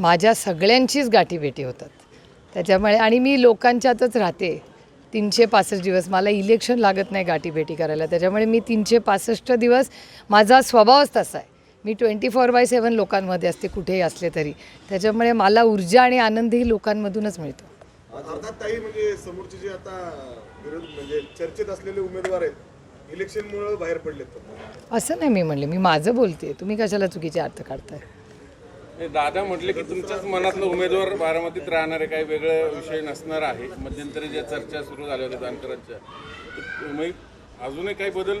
माझ्या सगळ्यांचीच गाठीभेटी होतात. त्याच्यामुळे आणि मी लोकांच्यातच राहते. तीनशे पासष्ट दिवस मला इलेक्शन लागत नाही गाठीभेटी करायला. त्याच्यामुळे मी तीनशे पासष्ट दिवस माझा स्वभावच तसा आहे. मी ट्वेंटी फोर बाय सेवन लोकांमध्ये असते कुठेही असले तरी. त्याच्यामुळे मला ऊर्जा आणि आनंदही लोकांमधूनच मिळतो. ताई म्हणजे समोरचे जे आता विरोध म्हणजे चर्चेत असलेले उमेदवार आहेत इलेक्शनमुळे बाहेर पडलेत. असं नाही मी म्हणले. मी माझं बोलते. तुम्ही कशाला चुकीचे अर्थ काढताय? दादा म्हटले की तुमच्याच मनातलं उमेदवार बारामतीत राहणारे काही वेगळे विषय नसणार आहे. मध्यंतरी ज्या चर्चा सुरू झाल्या होत्या जानकरांच्या अजूनही काही बदल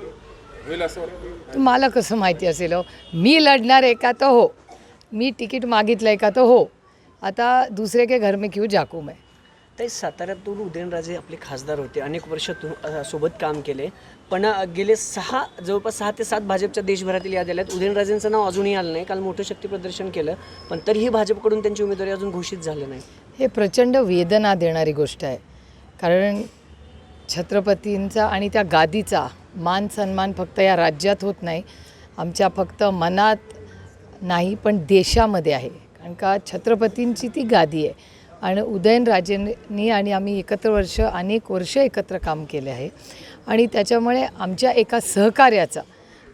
होईल असं तुम्हाला कसं माहिती असेल हो? मी लढणार आहे का तर हो. मी तिकीट मागितलं आहे का तर हो. आता दुसरे के घर में क्यों जाकू मैं? ते साताऱ्यातून उदयनराजे आपले खासदार होते. अनेक वर्ष तु सोबत काम केले. पण गेले सहा जवळपास सहा ते सात भाजपच्या देशभरातील याद्या आहेत उदयनराजेंचं नाव अजूनही आलं नाही. काल मोठं शक्ती प्रदर्शन केलं. पण तरीही भाजपकडून त्यांची उमेदवारी अजून घोषित झाली नाही. हे प्रचंड वेदना देणारी गोष्ट आहे. कारण छत्रपतींचा आणि त्या गादीचा मान सन्मान फक्त या राज्यात होत नाही. आमच्या फक्त मनात नाही पण देशामध्ये आहे. कारण का? छत्रपतींची ती गादी आहे. आणि उदयनराजेंनी आणि आम्ही एकत्र वर्ष अनेक वर्ष एकत्र काम केले आहे. आणि त्याच्यामुळे आमच्या एका सहकार्याचा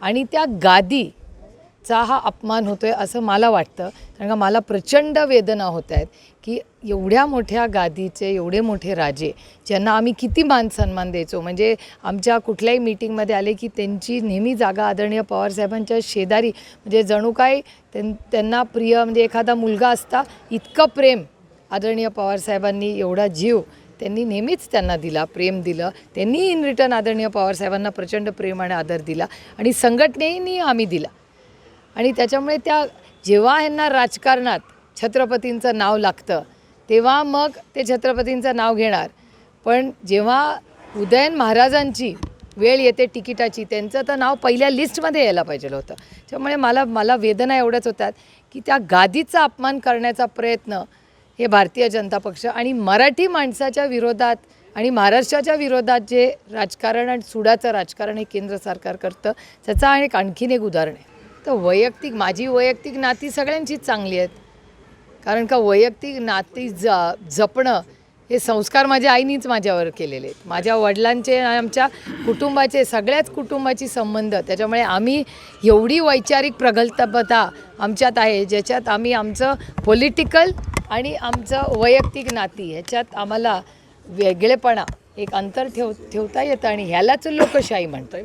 आणि त्या गादीचा हा अपमान होतो आहे असं मला वाटतं. कारण का मला प्रचंड वेदना होत आहेत की एवढ्या मोठ्या गादीचे एवढे मोठे राजे ज्यांना आम्ही किती मान सन्मान द्यायचो. म्हणजे आमच्या कुठल्याही मीटिंगमध्ये आले की त्यांची नेहमी जागा आदरणीय पवारसाहेबांच्या शेजारी. म्हणजे जणू काय त्यां त्यांना प्रिय म्हणजे एखादा मुलगा असता इतकं प्रेम आदरणीय पवारसाहेबांनी एवढा जीव त्यांनी नेहमीच त्यांना दिला प्रेम दिलं. त्यांनी इन रिटर्न आदरणीय पवारसाहेबांना प्रचंड प्रेम आणि आदर दिला आणि संघटनेनी आम्ही दिला. आणि त्याच्यामुळे त्या जेव्हा ह्यांना राजकारणात छत्रपतींचं नाव लागतं तेव्हा मग ते छत्रपतींचं नाव घेणार. पण जेव्हा उदयन महाराजांची वेळ येते तिकिटाची त्यांचं तर नाव पहिल्या लिस्टमध्ये यायला पाहिजे होतं. त्यामुळे मला मला वेदना एवढ्याच होतात की त्या गादीचा अपमान करण्याचा प्रयत्न हे भारतीय जनता पक्ष आणि मराठी माणसाच्या विरोधात आणि महाराष्ट्राच्या विरोधात जे राजकारण आणि सुडाचं राजकारण हे केंद्र सरकार करतं त्याचा आणि एक आणखीन एक उदाहरण आहे. तर वैयक्तिक माझी वैयक्तिक नाती सगळ्यांचीच चांगली आहेत. कारण का वैयक्तिक नाती ज जपणं हे संस्कार माझ्या आईनीच माझ्यावर केलेले आहेत. माझ्या वडिलांचे आणि आमच्या कुटुंबाचे सगळ्याच कुटुंबाची संबंध. त्याच्यामुळे आम्ही एवढी वैचारिक प्रगल्भता आमच्यात आहे ज्याच्यात आम्ही आमचं पॉलिटिकल आणि आमचं वैयक्तिक नाती ह्याच्यात आम्हाला वेगळेपणा एक अंतर ठेव ठेवता येतं आणि ह्यालाच लोकशाही म्हणतात